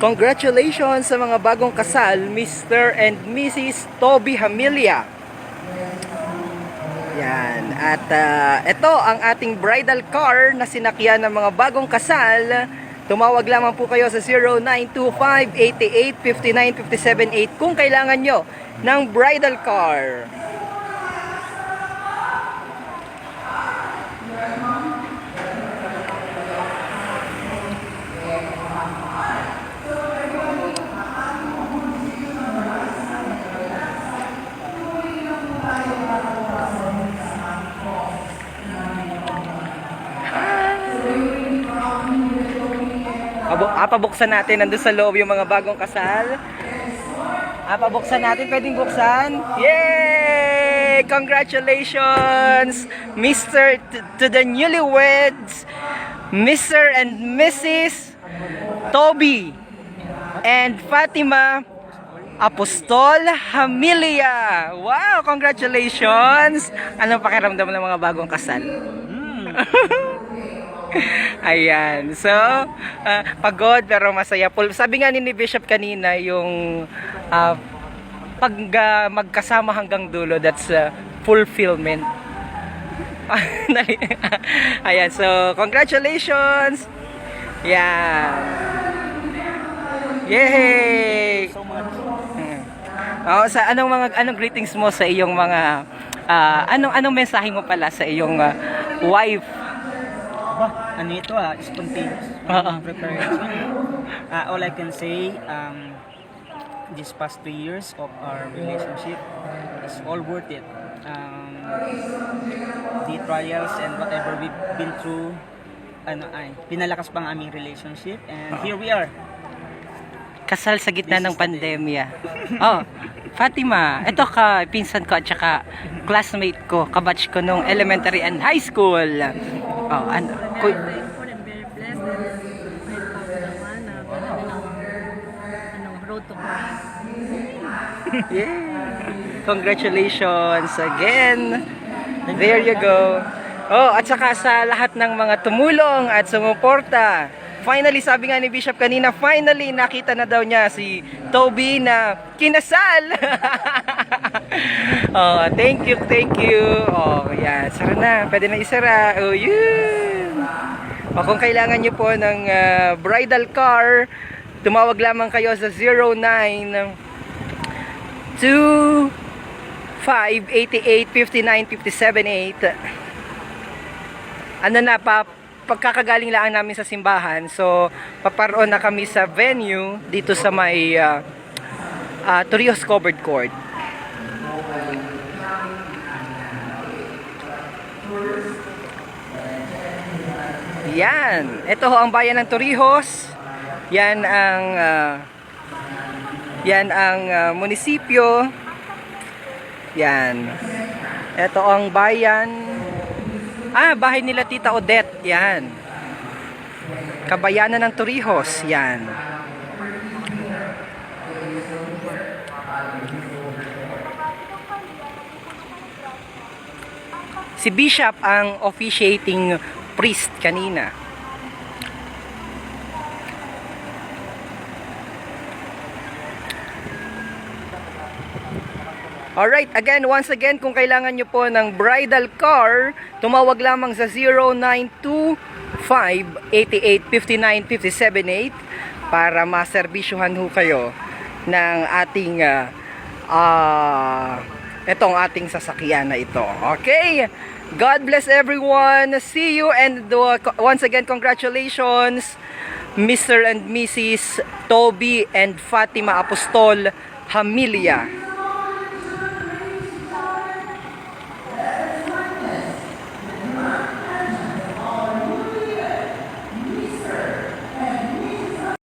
Congratulations sa mga bagong kasal, Mr. and Mrs. Toby Hamilia. Yan. At ah, ito ang ating bridal car na sinakyan ng mga bagong kasal. Tumawag lamang po kayo sa 0925-88-59-57-8 kung kailangan nyo ng bridal car. Apabuksan natin nandun sa loob yung mga bagong kasal. Apabuksan natin, pwedeng buksan. Yay! Congratulations, Mr. to the newlyweds, Mr. and Mrs. Toby and Fatima Apostol Hamilia. Wow, congratulations! Anong pakiramdam ng mga bagong kasal? Ayan. So, ah, pagod pero masaya. Sabi nga ni Bishop kanina, yung ah, pag ah, magkasama hanggang dulo, that's ah, fulfillment. Ayan. So, congratulations! Yeah. Yay! So much. Hmm. Oh, sa anong mga anong greetings mo sa iyong mga ah, anong anong mensahe mo pala sa iyong ah, wife? Aba, ano ito ah, spontaneous. Oo. Preparation. Ah, all I can say, um, these past two years of our relationship is all worth it. Um, the trials and whatever we've been through, ano ay, pinalakas pa ang aming relationship and here we are. Kasal sa gitna This ng pandemya. Oh, Fatima, ito ka, pinsan ko at saka classmate ko, kabatch ko nung elementary and high school. Oh, ano, kuy, thankful and very blessed and very proud naman na ng anong road to Christ. yeah. Congratulations again. There you go. Oh, at saka sa lahat ng mga tumulong at sumuporta. Finally, sabi nga ni Bishop kanina, finally nakita na daw niya si Toby na kinasal. oh, thank you, thank you. Oh, yan. Sara na. Pwede na isara. Oh, yun. O kung kailangan nyo po ng ah, bridal car, tumawag lamang kayo sa 09 2 5 88 59 57 8 ano na pa pagkakagaling lang namin sa simbahan so paparoon na kami sa venue dito sa may uh, uh, Torrijos covered court yan ito ho ang bayan ng Torrijos yan ang ah, yan ang ah, munisipyo yan. Ito ang bayan. Ah, bahay nila Tita Odette. Yan. Kabayanan ng Torrijos. Yan. Si Bishop ang officiating priest kanina. Alright, again, once again, kung kailangan nyo po ng bridal car, tumawag lamang sa 0925-88-59-578 para maserbisyuhan ho kayo ng ating ah ah, itong ating sasakyan na ito. Okay? God bless everyone. See you and once again, congratulations Mr. and Mrs. Toby and Fatima Apostol Hamilia.